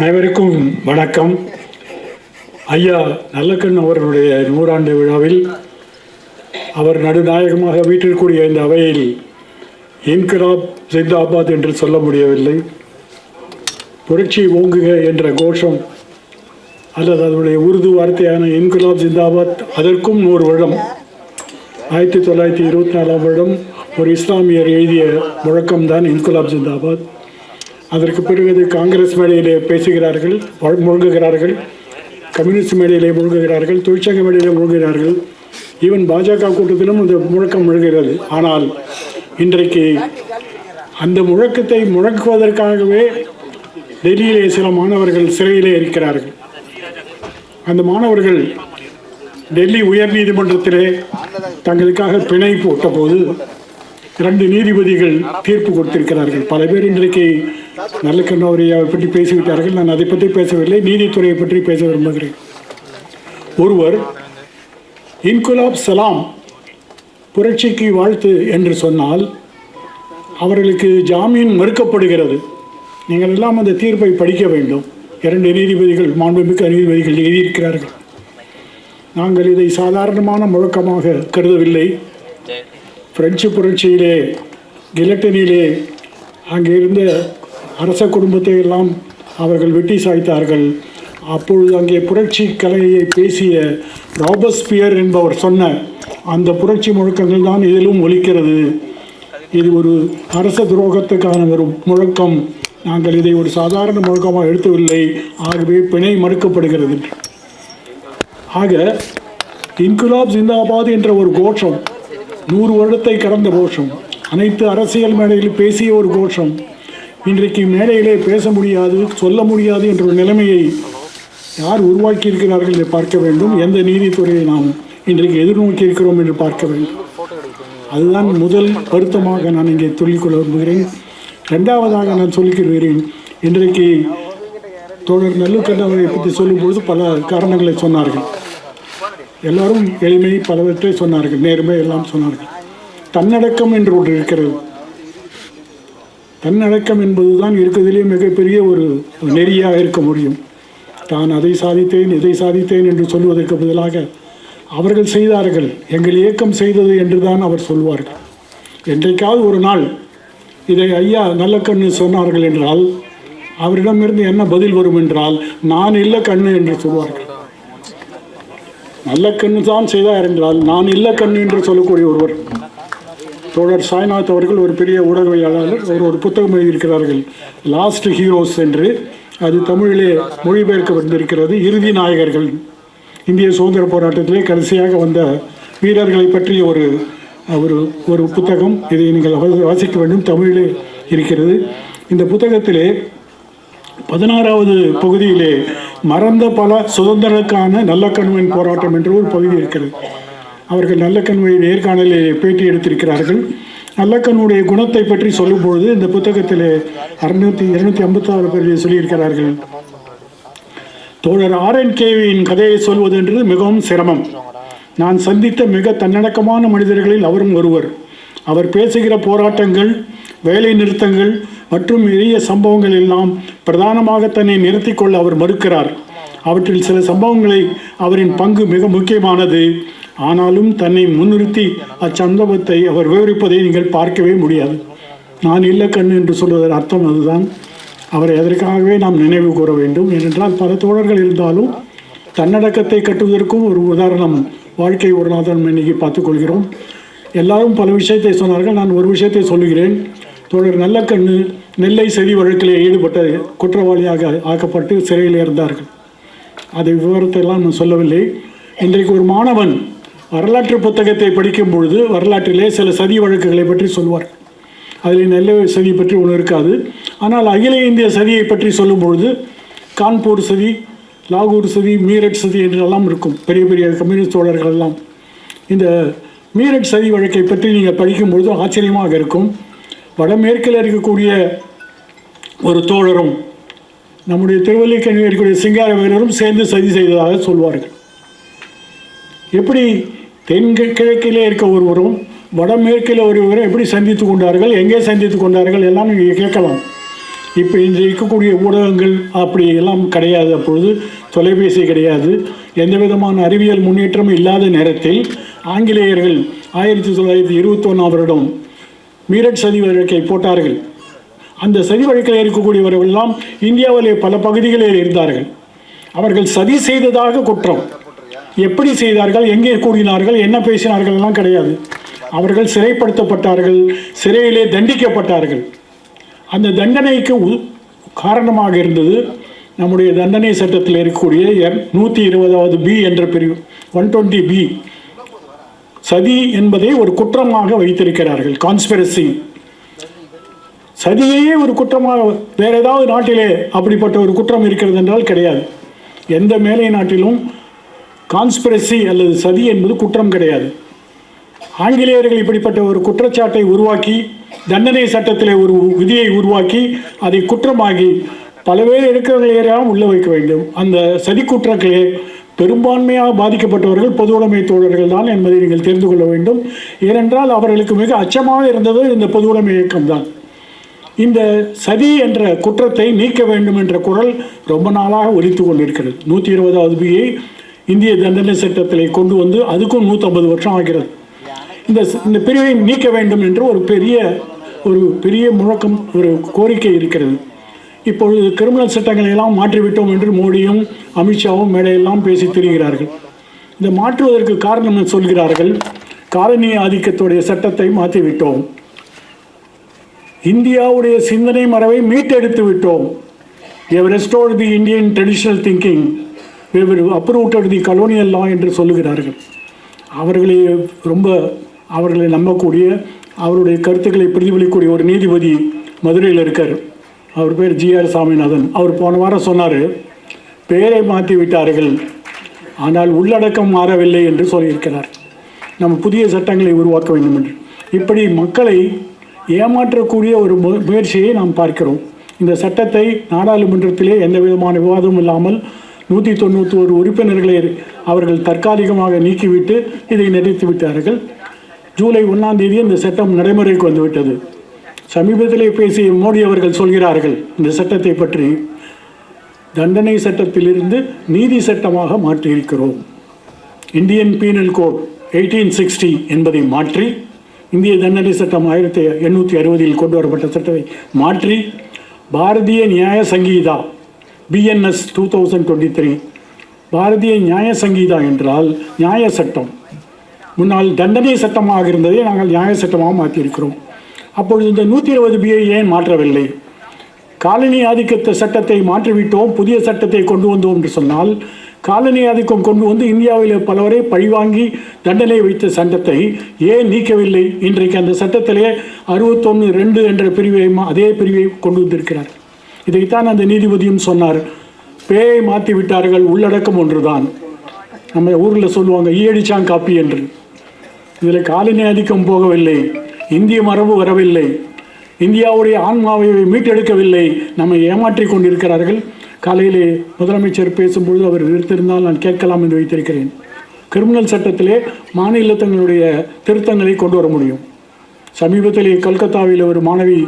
அனைவருக்கும் வணக்கம். ஐயா நல்லக்கண் அவர்களுடைய நூறாண்டு விழாவில் அவர் நடுநாயகமாக வீட்டிற்குரிய இந்த அவையில் இன்கிராப் ஜிந்தாபாத் என்று சொல்ல முடியவில்லை. புரட்சி ஓங்குக என்ற கோஷம் அல்லது அதனுடைய உருது வார்த்தையான இன்குலாப் ஜிந்தாபாத் அதற்கும் நூறு வருடம். ஆயிரத்தி தொள்ளாயிரத்தி இருபத்தி நாலாம் வருடம் ஒரு இஸ்லாமியர் எழுதிய முழக்கம்தான் இன்குலாப் ஜிந்தாபாத் அதற்கு பிறகு காங்கிரஸ் மேடையிலே பேசுகிறார்கள் முழுங்குகிறார்கள் கம்யூனிஸ்ட் மேடையிலே முழுங்குகிறார்கள் தொழிற்சங்க மேடையிலே முழுங்குகிறார்கள். ஈவன் பாஜக கூட்டத்திலும் இந்த முழக்கம் முழுகிறது. ஆனால் இன்றைக்கு அந்த முழக்கத்தை முழக்குவதற்காகவே டெல்லியிலே சில மாணவர்கள் சிறையிலே இருக்கிறார்கள். அந்த மாணவர்கள் டெல்லி உயர்நீதிமன்றத்திலே தங்களுக்காக பிணை போட்டபோது இரண்டு நீதிபதிகள் தீர்ப்பு கொடுத்திருக்கிறார்கள். பல பேர் இன்றைக்கு நல்லக்கண்ணு அவரை பற்றி பேசிவிட்டார்கள். நான் அதை பற்றி பேசவில்லை. நீதித்துறையை பற்றி பேச விரும்புகிறேன். ஒருவர் இன்குலாப் சலாம் புரட்சிக்கு வாழ்த்து என்று சொன்னால் அவர்களுக்கு ஜாமீன் மறுக்கப்படுகிறது. நீங்கள் எல்லாம் அந்த தீர்ப்பை படிக்க வேண்டும். இரண்டு நீதிபதிகள் மாண்புமிக்க நீதிபதிகள் எழுதியிருக்கிறார்கள். நாங்கள் இதை சாதாரணமான முழக்கமாக கருதவில்லை. பிரெஞ்சு புரட்சியிலே கிலட்டனிலே அங்கே இருந்த அரச குடும்பத்தை எல்லாம் அவர்கள் வெட்டி சாய்த்தார்கள். அப்பொழுது அங்கே புரட்சி கலையை பேசிய ராபஸ்பியர் என்பவர் சொன்ன அந்த புரட்சி முழக்கங்கள் தான் இதிலும் ஒலிக்கிறது. இது ஒரு அரச துரோகத்துக்கான ஒரு முழக்கம். நாங்கள் இதை ஒரு சாதாரண முழக்கமாக எடுத்தவில்லை. ஆகவே பிணை மறுக்கப்படுகிறது. ஆக இன்குலாப் ஜிந்தாபாத் என்ற ஒரு கோஷம் நூறு வருடத்தை கடந்த கோஷம். அனைத்து அரசியல் மேடையில் பேசிய ஒரு கோஷம். இன்றைக்கு மேடையிலே பேச முடியாது சொல்ல முடியாது என்ற ஒரு நிலைமையை யார் உருவாக்கி இருக்கிறார்கள் என்று பார்க்க வேண்டும். எந்த நீதித்துறையை நாம் இன்றைக்கு எதிர்நோக்கி இருக்கிறோம் என்று பார்க்க வேண்டும். அதுதான் முதல் வருத்தமாக நான் இங்கே சொல்லிக்கொள்ள விரும்புகிறேன். இரண்டாவதாக நான் சொல்லிக்கொள்கிறேன் இன்றைக்கு தோழர் நல்லுக்கண்ணவரை பற்றி சொல்லும்பொழுது பல காரணங்களை சொன்னார்கள். எல்லாரும் எளிமை பலவற்றை சொன்னார்கள் நேர்மை எல்லாம் சொன்னார்கள். தன்னடக்கம் என்று ஒன்று இருக்கிறது. தன்னடக்கம் என்பதுதான் இருக்கிறதுலே மிகப்பெரிய ஒரு நெறியாக இருக்க முடியும். தான் அதை சாதித்தேன் இதை சாதித்தேன் என்று சொல்வதற்கு பதிலாக அவர்கள் செய்தார்கள் எங்கள் இயக்கம் செய்தது என்று தான் அவர் சொல்வார்கள். என்றைக்காவது ஒரு நாள் இதை ஐயா நல்ல கண்ணு சொன்னார்கள் என்றால் அவரிடமிருந்து என்ன பதில் வரும் என்றால் நான் இல்லை கண்ணு என்று சொல்வார்கள். நல்ல கண்ணு தான் செய்தார் என்றால் நான் இல்ல கண்ணு என்று சொல்லக்கூடிய ஒருவர். தோழர் சாய்நாத் அவர்கள் ஒரு பெரிய ஊடகவியலாளர் அவர் ஒரு புத்தகம் எழுதியிருக்கிறார்கள் லாஸ்ட் ஹீரோஸ் என்று. அது தமிழிலே மொழிபெயர்க்க வந்திருக்கிறது இறுதி நாயகர்கள். இந்திய சுதந்திர போராட்டத்திலே கடைசியாக வந்த வீரர்களை பற்றிய ஒரு ஒரு ஒரு புத்தகம். இதை நீங்கள் வாசிக்க வேண்டும் தமிழிலே இருக்கிறது. இந்த புத்தகத்திலே பதினாறாவது பகுதியிலே மறந்த பல சுதந்திரக்கான நல்லக்கண்மையின் போராட்டம் என்று ஒரு பகுதி இருக்கிறது. அவர்கள் நல்லக்கண்மை நேர்காணலில் பேட்டி எடுத்திருக்கிறார்கள். நல்லக்கண்ணுடைய குணத்தை பற்றி சொல்லும்பொழுது இந்த புத்தகத்திலே அறுநூத்தி இருநூத்தி ஐம்பத்தாறு பேர் சொல்லியிருக்கிறார்கள். தோழர் ஆர்என் கேவியின் கதையை சொல்வது என்றது மிகவும் சிரமம். நான் சந்தித்த மிக தன்னடக்கமான மனிதர்களில் அவரும் ஒருவர். அவர் பேசுகிற போராட்டங்கள் வேலை நிறுத்தங்கள் மற்றும் எளிய சம்பவங்கள் எல்லாம் பிரதானமாக தன்னை நிறுத்தி கொள்ள அவர் மறுக்கிறார். அவற்றில் சில சம்பவங்களை அவரின் பங்கு மிக முக்கியமானது. ஆனாலும் தன்னை முன்னிறுத்தி அச்சம்பவத்தை அவர் விவரிப்பதை நீங்கள் பார்க்கவே முடியாது. நான் இல்ல கண் என்று சொல்வதன் அர்த்தம் அதுதான். அவரை எதற்காகவே நாம் நினைவு கூற வேண்டும். ஏனென்றால் பல தோழர்கள் இருந்தாலும் தன்னடக்கத்தை கட்டுவதற்கும் ஒரு உதாரணம் வாழ்க்கை ஒரு நாதன் இன்னைக்கு பார்த்துக்கொள்கிறோம் எல்லாரும் பல விஷயத்தை சொன்னார்கள். நான் ஒரு விஷயத்தை சொல்லுகிறேன். தோழர் நல்ல கண்ணு நெல்லை செடி வழக்கில் ஈடுபட்ட குற்றவாளியாக ஆக்கப்பட்டு சிறையில் இருந்தார்கள் அதை விவரத்தை எல்லாம் நான் சொல்லவில்லை. இன்றைக்கு ஒரு மாணவன் வரலாற்று புத்தகத்தை படிக்கும் பொழுது வரலாற்றிலே சில சதி வழக்குகளை பற்றி சொல்வார். அதில் நெல்லை சதி பற்றி ஒன்று இருக்காது. ஆனால் அகில இந்திய சதியை பற்றி சொல்லும் பொழுது கான்பூர் சதி லாகூர் சதி மீரட் சதி என்றெல்லாம் இருக்கும். பெரிய பெரிய கம்யூனிஸ்ட் தோழர்கள் எல்லாம். இந்த மீரட் சதி வழக்கை பற்றி நீங்கள் படிக்கும்பொழுது ஆச்சரியமாக இருக்கும். வடமேற்கில் இருக்கக்கூடிய ஒரு தோழரும் நம்முடைய திருவல்லிக்கணியில் இருக்கக்கூடிய சிங்கார வீரரும் சேர்ந்து சதி செய்ததாக சொல்வார்கள். எப்படி தென்கிழக்கிலே இருக்க ஒருவரும் வடமேற்கில் ஒருவரும் எப்படி சந்தித்து கொண்டார்கள் எங்கே சந்தித்து கொண்டார்கள் எல்லாம் நீங்கள் கேட்கலாம். இப்போ இன்று இருக்கக்கூடிய ஊடகங்கள் அப்படி எல்லாம் கிடையாது அப்பொழுது தொலைபேசி கிடையாது. எந்த விதமான அறிவியல் முன்னேற்றமும் இல்லாத நேரத்தில் ஆங்கிலேயர்கள் ஆயிரத்தி தொள்ளாயிரத்தி இருபத்தொன்னாம் வருடம் மீரட் சதி வழக்கை போட்டார்கள். அந்த சதி வழக்கில் இருக்கக்கூடியவர்கள் எல்லாம் இந்தியாவிலே பல பகுதிகளில் இருந்தார்கள். அவர்கள் சதி செய்ததாக குற்றம். எப்படி செய்தார்கள் எங்கே கூறினார்கள் என்ன பேசினார்கள் எல்லாம் கிடையாது. அவர்கள் சிறைப்படுத்தப்பட்டார்கள் சிறையிலே தண்டிக்கப்பட்டார்கள். அந்த தண்டனைக்கு உ- காரணமாக இருந்தது நம்முடைய தண்டனை சட்டத்தில் இருக்கக்கூடிய நூற்றி இருபதாவது பி என்ற பிரிவு ஒன் டுவெண்ட்டி பி சதி என்பதை ஒரு குற்றமாக வைத்திருக்கிறார்கள். கான்ஸ்பிரசி சதியையே ஒரு குற்றமாக வேற ஏதாவது நாட்டிலே அப்படிப்பட்ட ஒரு குற்றம் இருக்கிறது என்றால் கிடையாது. எந்த மேலை நாட்டிலும் கான்ஸ்பிரசி அல்லது சதி என்பது குற்றம் கிடையாது. ஆங்கிலேயர்கள் இப்படிப்பட்ட ஒரு குற்றச்சாட்டை உருவாக்கி தண்டனை சட்டத்திலே ஒரு விதியை உருவாக்கி அதை குற்றமாகி பல பேர் இருக்கிறவர்களையெல்லாம் உள்ள வைக்க வேண்டும். அந்த சதி குற்றங்களே பெரும்பான்மையாக பாதிக்கப்பட்டவர்கள் பொது உடைமை தோழர்கள் தான் என்பதை நீங்கள் தெரிந்து கொள்ள வேண்டும். ஏனென்றால் அவர்களுக்கு மிக அச்சமாக இருந்தது இந்த பொது உடைமை இயக்கம்தான் இந்த சதி என்ற குற்றத்தை நீக்க வேண்டும் என்ற குரல் ரொம்ப நாளாக ஒலித்து கொண்டிருக்கிறது. நூற்றி இருபதாவது பியை இந்திய தண்டனை சட்டத்தை கொண்டு வந்து அதுக்கும் நூற்றம்பது வருஷம் ஆகிறது. இந்த இந்த பிரிவை நீக்க வேண்டும் என்று ஒரு பெரிய ஒரு பெரிய முழக்கம் ஒரு கோரிக்கை இருக்கிறது. இப்பொழுது கிரிமினல் சட்டங்களை எல்லாம் மாற்றிவிட்டோம் என்று மோடியும் அமித்ஷாவும் மேடையெல்லாம் பேசி திரிகிறார்கள். இந்த மாற்றுவதற்கு காரணம் சொல்கிறார்கள் காலனி ஆதிக்கத்துடைய சட்டத்தை மாற்றிவிட்டோம். இந்தியாவுடைய சிந்தனை மரபை மீட்டெடுத்து விட்டோம். We have the Indian Indian thinking thinking. We have uprooted the என்று சொல்லுகிறார்கள். அவர்களை ரொம்ப அவர்களை நம்பக்கூடிய அவருடைய கருத்துக்களை பிரதிபலிக்கக்கூடிய ஒரு நீதிபதி மதுரையில் இருக்கார். அவர் பேர் ஜிஆர் சாமிநாதன். அவர் போன வாரம் சொன்னார் பெயரை மாற்றி விட்டார்கள் ஆனால் உள்ளடக்கம் மாறவில்லை என்று சொல்லியிருக்கிறார். நம்ம புதிய சட்டங்களை உருவாக்க வேண்டும் என்று. இப்படி மக்களை ஏமாற்றக்கூடிய ஒரு மு- முயற்சியை நாம் பார்க்கிறோம். இந்த சட்டத்தை நாடாளுமன்றத்திலே எந்த விதமான விவாதமும் இல்லாமல் நூற்றி தொண்ணூற்றி ஒரு உறுப்பினர்களை அவர்கள் தற்காலிகமாக நீக்கிவிட்டு இதை நிறுத்திவிட்டார்கள் ஜூலை ஒன்றாம் தேதி இந்த சட்டம் நடைமுறைக்கு வந்துவிட்டது. சமீபத்திலே பேசிய மோடி அவர்கள் சொல்கிறார்கள் இந்த சட்டத்தை பற்றி தண்டனை சட்டத்திலிருந்து நீதி சட்டமாக மாற்றியிருக்கிறோம். Indian Penal Code eighteen sixty என்பதை மாற்றி இந்திய தண்டனை சட்டம் ஆயிரத்தி எண்ணூற்றி அறுபதில் கொண்டு வரப்பட்ட சட்டத்தை மாற்றி Bharatiya Nyaya Sanhita BNS two thousand twenty three Bharatiya Nyaya Sanhita என்றால் நியாய சட்டம். முன்னால் தண்டனை சட்டமாக இருந்ததை நாங்கள் நியாய சட்டமாக மாற்றியிருக்கிறோம். அப்பொழுது இந்த நூற்றி இருபது பிஐ ஏன் மாற்றவில்லை? காலனி ஆதிக்கத்த சட்டத்தை மாற்றிவிட்டோம் புதிய சட்டத்தை கொண்டு வந்தோம் என்று சொன்னால் காலனி ஆதிக்கம் கொண்டு வந்து இந்தியாவில் பலவரை பழிவாங்கி தண்டனை வைத்த சட்டத்தை ஏன் நீக்கவில்லை? இன்றைக்கு அந்த சட்டத்திலே அறுபத்தொன்று ரெண்டு என்ற பிரிவை அதே பிரிவை கொண்டு வந்திருக்கிறார். இதைத்தான் அந்த நீதிபதியும் சொன்னார். பேயை மாற்றி விட்டார்கள் உள்ளடக்கம் ஒன்றுதான். நம்ம ஊரில் சொல்லுவாங்க ஈயடிச்சான் காப்பி என்று. இதில் காலனி ஆதிக்கம் போகவில்லை. இந்திய மரபு வரவில்லை. இந்தியாவுடைய ஆன்மாவை மீட்டெடுக்கவில்லை. நம்மை ஏமாற்றிக் கொண்டிருக்கிறார்கள். காலையிலே முதலமைச்சர் பேசும்பொழுது அவர் நிறுத்திருந்தால் நான் கேட்கலாம் என்று வைத்திருக்கிறேன். கிரிமினல் சட்டத்திலே மாநில தங்களுடைய திருத்தங்களை கொண்டு வர முடியும். சமீபத்திலே கல்கத்தாவில் ஒரு மாணவி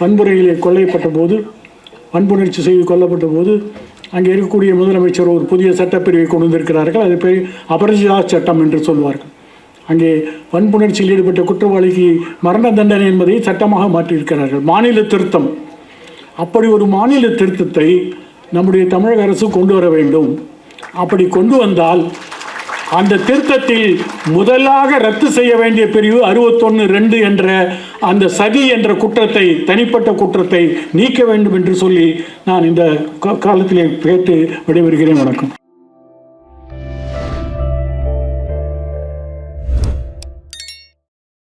வன்முறையிலே கொள்ளையப்பட்ட போது வன்புணர்ச்சி செய்து கொல்லப்பட்ட போது அங்கே இருக்கக்கூடிய முதலமைச்சர் ஒரு புதிய சட்டப்பிரிவை கொண்டு வந்திருக்கிறார்கள். அது பேர் அபரஜிதா சட்டம் என்று சொல்வார்கள். அங்கே வன்புணர்ச்சியில் ஈடுபட்ட குற்றவாளிக்கு மரண தண்டனை என்பதை சட்டமாக மாற்றியிருக்கிறார்கள். மாநில திருத்தம். அப்படி ஒரு மாநில திருத்தத்தை நம்முடைய தமிழக அரசு கொண்டு வர வேண்டும். அப்படி கொண்டு வந்தால் அந்த திருத்தத்தில் முதலாக ரத்து செய்ய வேண்டிய பிரிவு அறுபத்தொன்று ரெண்டு என்ற அந்த சதி என்ற குற்றத்தை தனிப்பட்ட குற்றத்தை நீக்க வேண்டும் என்று சொல்லி நான் இந்த கா- காலத்திலே கேட்டு விடைபெறுகிறேன். வணக்கம்.